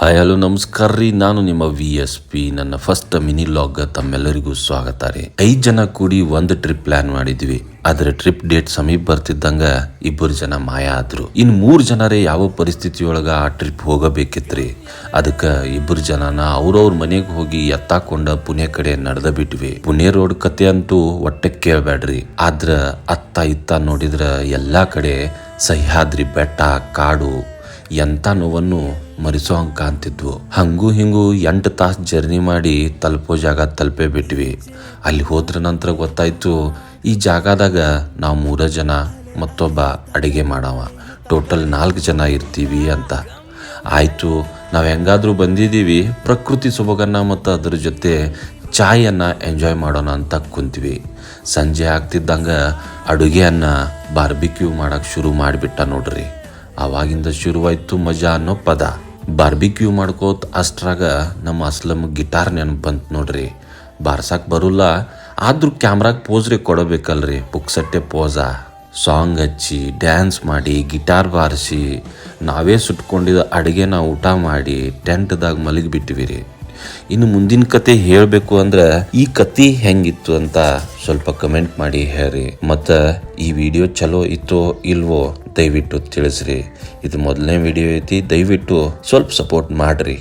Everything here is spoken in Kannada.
ಹಾಯ್ ಹಲೋ ನಮಸ್ಕಾರ ರೀ. ನಾನು ನಿಮ್ಮ ವಿ ಎಸ್ ಪಿ ನನ್ನ ಫಸ್ಟ್ ಮಿನಿ ಲಾಗ್ ತಮ್ಮೆಲ್ಲರಿಗೂ ಸ್ವಾಗತ ರೀ. ಐದು ಜನ ಕೂಡಿ ಒಂದು ಟ್ರಿಪ್ ಪ್ಲಾನ್ ಮಾಡಿದ್ವಿ. ಆದ್ರೆ ಟ್ರಿಪ್ ಡೇಟ್ ಸಮೀಪ ಬರ್ತಿದ್ದಂಗ ಇಬ್ಬರು ಜನ ಮಾಯ ಆದ್ರು. ಇನ್ ಮೂರು ಜನರೇ ಯಾವ ಪರಿಸ್ಥಿತಿಯೊಳಗ ಆ ಟ್ರಿಪ್ ಹೋಗಬೇಕಿತ್ರಿ ಅದಕ್ಕೆ ಇಬ್ಬರು ಜನನ ಅವ್ರವ್ರ ಮನೆಗೆ ಹೋಗಿ ಎತ್ತಾಕೊಂಡ ಪುಣೆ ಕಡೆ ನಡೆದ ಬಿಟ್ವಿ. ಪುಣೆ ರೋಡ್ ಕತೆ ಅಂತೂ ಒಟ್ಟೆ ಕೇಳಬೇಡ್ರಿ ಆದ್ರ ಅತ್ತ ಇತ್ತ ನೋಡಿದ್ರ ಎಲ್ಲಾ ಕಡೆ ಸಹ್ಯಾದ್ರಿ ಬೆಟ್ಟ, ಕಾಡು ಎಂಥ ನೋವನ್ನು ಮರಿಸೋ ಹಂಗೆ ಕಾಣ್ತಿದ್ವು ಹಂಗೂ ಹಿಂಗೂ ಎಂಟು ತಾಸು ಜರ್ನಿ ಮಾಡಿ ತಲುಪೋ ಜಾಗ ತಲುಪೇ ಬಿಟ್ವಿ. ಅಲ್ಲಿ ಹೋದ್ರ ನಂತರ ಗೊತ್ತಾಯ್ತು, ಈ ಜಾಗದಾಗ ನಾವು ಮೂರ ಜನ ಮತ್ತೊಬ್ಬ ಅಡುಗೆ ಮಾಡವ. ಟೋಟಲ್ ನಾಲ್ಕು ಜನ ಇರ್ತೀವಿ ಅಂತ. ಆಯಿತು, ನಾವು ಹೆಂಗಾದ್ರೂ ಬಂದಿದ್ದೀವಿ ಪ್ರಕೃತಿ ಸೊಬಗನ್ನ ಮತ್ತು ಅದ್ರ ಜೊತೆ ಚಾಯನ್ನು ಎಂಜಾಯ್ ಮಾಡೋಣ ಅಂತ ಕುಂತ್ವಿ. ಸಂಜೆ ಆಗ್ತಿದ್ದಂಗೆ ಅಡುಗೆಯನ್ನು ಬಾರ್ಬಿಕ್ಯೂ ಮಾಡೋಕ್ಕೆ ಶುರು ಮಾಡಿಬಿಟ್ಟ ನೋಡ್ರಿ. ಅವಾಗಿಂದ ಶುರುವಾಯ್ತು ಮಜಾ ಅನ್ನೋ ಪದ. ಬಾರ್ಬಿಕ್ಯೂ ಮಾಡ್ಕೋತ ಅಷ್ಟ್ರಾಗ ನಮ್ಮ ಅಸ್ಲಮ್ ಗಿಟಾರ್ ನೆನಪು ಬಂತು ನೋಡ್ರಿ. ಬಾರ್ಸಾಕ್ ಬರುಲ್ಲ, ಆದ್ರೂ ಕ್ಯಾಮ್ರಾಗ ಪೋಸ್ರಿ ಕೊಡಬೇಕಲ್ರಿ, ಪುಕ್ಸಟ್ಟೆ ಪೋಸ ಸಾಂಗ್ ಹಚ್ಚಿ ಡ್ಯಾನ್ಸ್ ಮಾಡಿ, ಗಿಟಾರ್ ಬಾರಿಸಿ, ನಾವೇ ಸುಟ್ಕೊಂಡಿದ್ದ ಅಡುಗೆನ ಊಟ ಮಾಡಿ ಟೆಂಟ್ದಾಗ ಮಲಗಿಬಿಟ್ಟಿವಿ ರೀ. ಇನ್ನು ಮುಂದಿನ ಕತೆ ಹೇಳಬೇಕು ಅಂದ್ರೆ ಈ ಕತೆ ಹೆಂಗಿತ್ತು ಅಂತ ಸ್ವಲ್ಪ ಕಮೆಂಟ್ ಮಾಡಿ ಹೇಳ್ರಿ. ಮತ್ತ ಈ ವಿಡಿಯೋ ಚಲೋ ಇತ್ತೋ ಇಲ್ವೋ ದಯವಿಟ್ಟು ತಿಳಿಸ್ರಿ. ಇದು ಮೊದಲನೇ ವಿಡಿಯೋ ಐತಿ, ದಯವಿಟ್ಟು ಸ್ವಲ್ಪ ಸಪೋರ್ಟ್ ಮಾಡ್ರಿ.